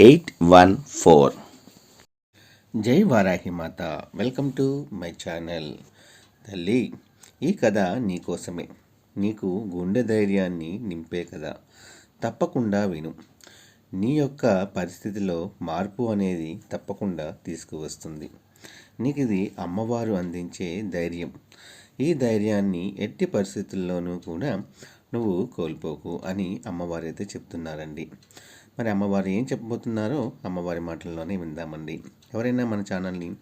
eight one four. జై వారాహి మాత. Welcome to my channel. తల్లి ఈ కథ నీకోసమే నీకు గుండె ధైర్యాన్ని నింపే కథ. తప్పకుండా విను. నీ యొక్క పరిస్థితిలో మార్పు అనేది తప్పకుండా తీసుకువస్తుంది. నీకు ఇది అమ్మవారు అందించే ధైర్యం. ఈ ధైర్యాన్ని ఎట్టి పరిస్థితుల్లోనూ కూడా నువ్వు కోల్పోకు అని అమ్మవారు అయితే చెప్తున్నారండి. మరి అమ్మవారు ఏం చెప్పబోతున్నారో అమ్మవారి మాటల్లోనే విందామండి. ఎవరైనా మన ఛానల్ని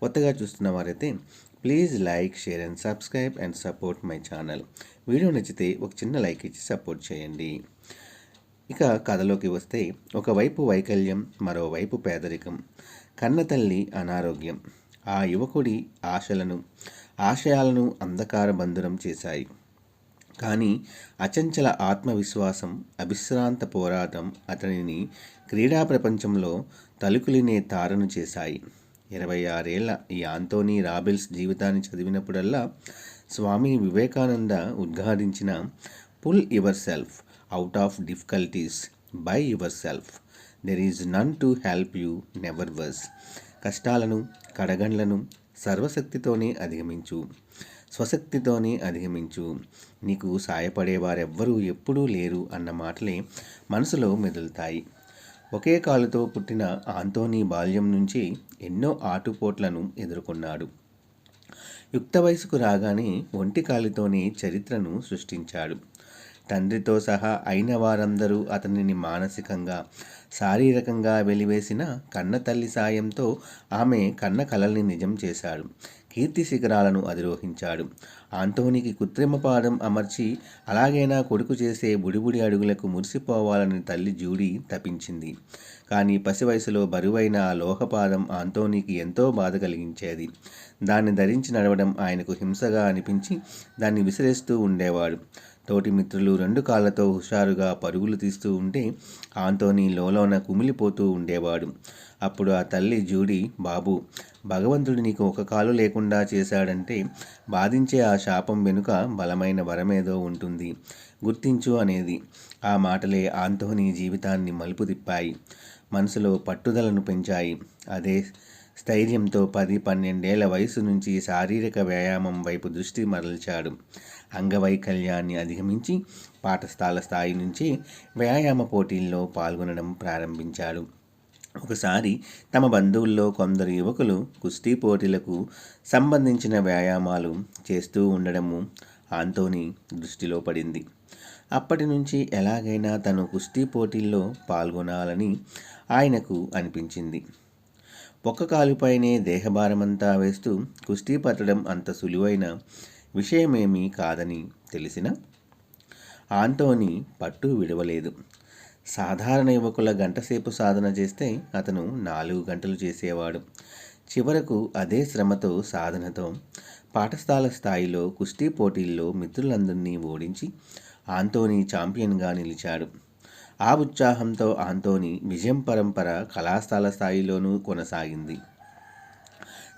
కొత్తగా చూస్తున్న వారైతే please like share and subscribe and support my channel. Video నచ్చితే ఒక చిన్న లైక్ ఇచ్చి సపోర్ట్ చేయండి. ఇక కథలోకి వస్తే ఒకవైపు వైకల్యం మరోవైపు పేదరికం. కన్నతల్లి అనారోగ్యం. ఆ యువకుడి ఆశలను ఆశయాలను అంధకార బంధురం చేశాయి. కానీ అచంచల ఆత్మవిశ్వాసం అవిశ్రాంత పోరాటం అతనిని క్రీడా ప్రపంచంలో తలుకులినే తారను చేశాయి. ఇరవై ఆరేళ్ళ ఈ ఆంటోనీ రాబిల్స్ జీవితాన్ని చదివినప్పుడల్లా Swami Vivekananda ఉద్ఘాటించిన pull yourself out of difficulties by yourself there is none to help you never worse కష్టాలను కడగండ్లను సర్వశక్తితోనే అధిగమించు. స్వశక్తితోనే అధిగమించు. నీకు సాయపడేవారెవ్వరూ ఎప్పుడూ లేరు అన్న మాటలే మనసులో మెదులుతాయి. ఒకే కాలుతో పుట్టిన ఆంతోనీ బాల్యం నుంచి ఎన్నో ఆటుపోట్లను ఎదుర్కొన్నాడు. యుక్త వయసుకు రాగానే ఒంటి కాలితోనే చరిత్రను సృష్టించాడు. తండ్రితో సహా అయిన వారందరూ అతనిని మానసికంగా శారీరకంగా వెలివేసిన కన్న తల్లి సాయంతో ఆమె కన్న కలల్ని నిజం చేశాడు. కీర్తి శిఖరాలను అధిరోహించాడు. ఆంటోనీకి కృత్రిమ పాదం అమర్చి అలాగైనా కొడుకు చేసే బుడిబుడి అడుగులకు మురిసిపోవాలని తల్లి జూడీ తపించింది. కానీ పసి వయసులో బరువైన ఆ లోహపాదం ఆంటోనీకి ఎంతో బాధ కలిగించేది. దాన్ని ధరించి నడవడం ఆయనకు హింసగా అనిపించి దాన్ని విసిరేస్తూ ఉండేవాడు. తోటి మిత్రులు రెండు కాళ్ళతో హుషారుగా పరుగులు తీస్తూ ఉంటే ఆంటోనీ లోలోన కుమిలిపోతూ ఉండేవాడు. అప్పుడు ఆ తల్లి జూడి బాబు భగవంతుడు నీకు ఒక కాలు లేకుండా చేశాడంటే బాధించే ఆ శాపం వెనుక బలమైన వరమేదో ఉంటుంది. గుర్తించు అనేది ఆ మాటలే ఆంటోనీ జీవితాన్ని మలుపు తిప్పాయి. మనసులో పట్టుదలను పెంచాయి. అదే స్థైర్యంతో పది పన్నెండేళ్ళ వయసు నుంచి శారీరక వ్యాయామం వైపు దృష్టి మరల్చాడు. అంగవైకల్యాన్ని అధిగమించి పాఠశాల స్థాయి నుంచి వ్యాయామ పోటీల్లో పాల్గొనడం ప్రారంభించాడు. ఒకసారి తమ బంధువుల్లో కొందరు యువకులు కుస్తీ పోటీలకు సంబంధించిన వ్యాయామాలు చేస్తూ ఉండడము ఆంటోని దృష్టిలో పడింది. అప్పటి నుంచి ఎలాగైనా తను కుస్తీ పోటీల్లో పాల్గొనాలని ఆయనకు అనిపించింది. ఒక్క కాలుపైనే దేహభారమంతా వేస్తూ కుస్తీ పట్టడం అంత సులువైన విషయమేమీ కాదని తెలిసిన ఆంటోని పట్టు విడవలేదు. సాధారణ యువకుల గంటసేపు సాధన చేస్తే అతను నాలుగు గంటలు చేసేవాడు. చివరకు అదే శ్రమతో సాధనతో పాఠశాల స్థాయిలో కుస్తీ పోటీల్లో మిత్రులందరినీ ఓడించి ఆంటోనీ ఛాంపియన్గా నిలిచాడు. ఆ ఉత్సాహంతో ఆంటోనీ విజయం పరంపర కళాశాల స్థాయిలోనూ కొనసాగింది.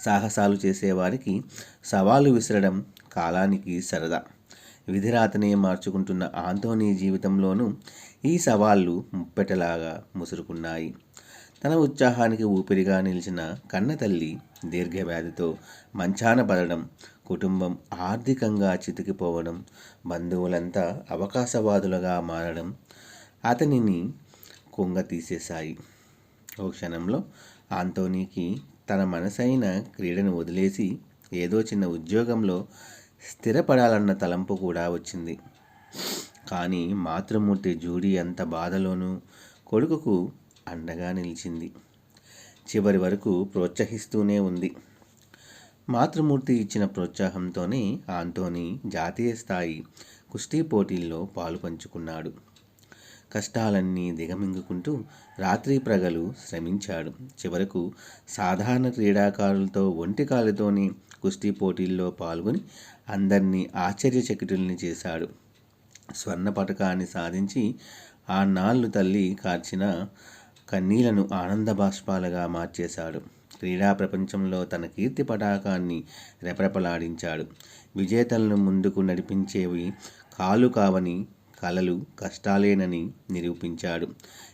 సాహసాలు చేసేవారికి సవాలు విసరడం కాలానికి సరదా. విధిరాతనే మార్చుకుంటున్న ఆంటోనీ జీవితంలోనూ ఈ సవాళ్ళు ముప్పెటలాగా ముసురుకున్నాయి. తన ఉత్సాహానికి ఊపిరిగా నిలిచిన కన్నతల్లి దీర్ఘవ్యాధితో మంచాన పడడం కుటుంబం ఆర్థికంగా చితికిపోవడం బంధువులంతా అవకాశవాదులుగా మారడం అతనిని కుంగ తీసేశాయి ఓ క్షణంలో ఆంటోనీకి తన మనసైన క్రీడను వదిలేసి ఏదో చిన్న ఉద్యోగంలో స్థిరపడాలన్న తలంపు కూడా వచ్చింది. కానీ మాతృమూర్తి జూడీ అంత బాధలోనూ కొడుకుకు అండగా నిలిచింది. చివరి వరకు ప్రోత్సహిస్తూనే ఉంది. మాతృమూర్తి ఇచ్చిన ప్రోత్సాహంతోనే ఆంటోని జాతీయ స్థాయి కుస్తీ పోటీల్లో పాలు పంచుకున్నాడు. కష్టాలన్నీ దిగమింగుకుంటూ రాత్రి ప్రగలు శ్రమించాడు. చివరకు సాధారణ క్రీడాకారులతో ఒంటి కాలుతోని కుస్తీ పోటీల్లో పాల్గొని అందరినీ ఆశ్చర్యచకితుల్ని చేశాడు. స్వర్ణ పథకాన్ని సాధించి ఆ నాళ్ళు తల్లి కార్చిన కన్నీలను ఆనంద బాష్పాలుగా మార్చేశాడు. క్రీడా ప్రపంచంలో తన కీర్తి పటాకాన్ని రెపరెపలాడించాడు. విజేతలను ముందుకు నడిపించేవి కాలు కావని కలలు కష్టాలేనని నిరూపించాడు.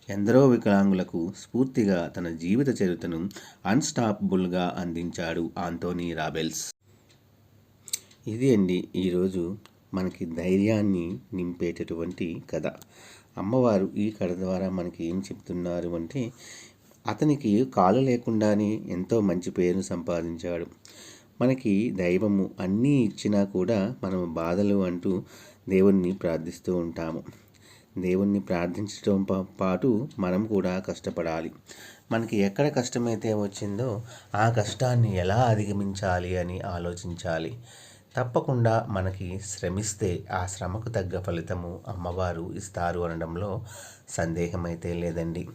ఎందరో వికలాంగులకు స్ఫూర్తిగా తన జీవిత చరిత్రను అన్స్టాపబుల్గా అందించాడు ఆంటోనీ రాబెల్స్. ఇది అండి ఈరోజు మనకి ధైర్యాన్ని నింపేటటువంటి కథ. అమ్మవారు ఈ కథ ద్వారా మనకి ఏం చెప్తున్నారు అంటే అతనికి కాలు లేకుండానే ఎంతో మంచి పేరును సంపాదించాడు. మనకి దైవము అన్నీ ఇచ్చినా కూడా మనం బాధలు అంటూ దేవుణ్ణి ప్రార్థిస్తూ ఉంటాము. దేవుణ్ణి ప్రార్థించడం పాటు మనం కూడా కష్టపడాలి. మనకి ఎక్కడ కష్టమైతే వచ్చిందో ఆ కష్టాన్ని ఎలా అధిగమించాలి అని ఆలోచించాలి. తప్పకుండా మనకి శ్రమిస్తే ఆ శ్రమకు తగ్గ ఫలితము అమ్మవారు ఇస్తారు అనడంలో సందేహమైతే లేదండి.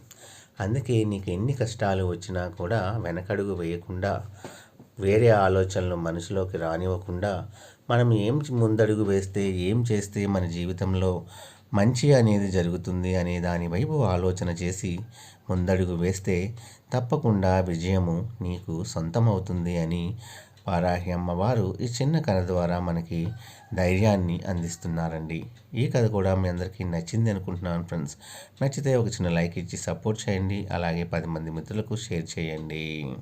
అందుకే నీకు ఎన్ని కష్టాలు వచ్చినా కూడా వెనకడుగు వేయకుండా వేరే ఆలోచనలు మనసులోకి రానివ్వకుండా మనం ఏం ముందడుగు వేస్తే ఏం చేస్తే మన జీవితంలో మంచి అనేది జరుగుతుంది అనే దాని వైపు ఆలోచన చేసి ముందడుగు వేస్తే తప్పకుండా విజయము నీకు సొంతమవుతుంది అని వారాహి అమ్మవారు ఈ చిన్న కథ ద్వారా మనకి ధైర్యాన్ని అందిస్తున్నారండి. ఈ కథ కూడా మీ అందరికీ నచ్చింది అనుకుంటున్నాను ఫ్రెండ్స్. నచ్చితే ఒక చిన్న లైక్ ఇచ్చి సపోర్ట్ చేయండి. అలాగే పది మంది మిత్రులకు షేర్ చేయండి.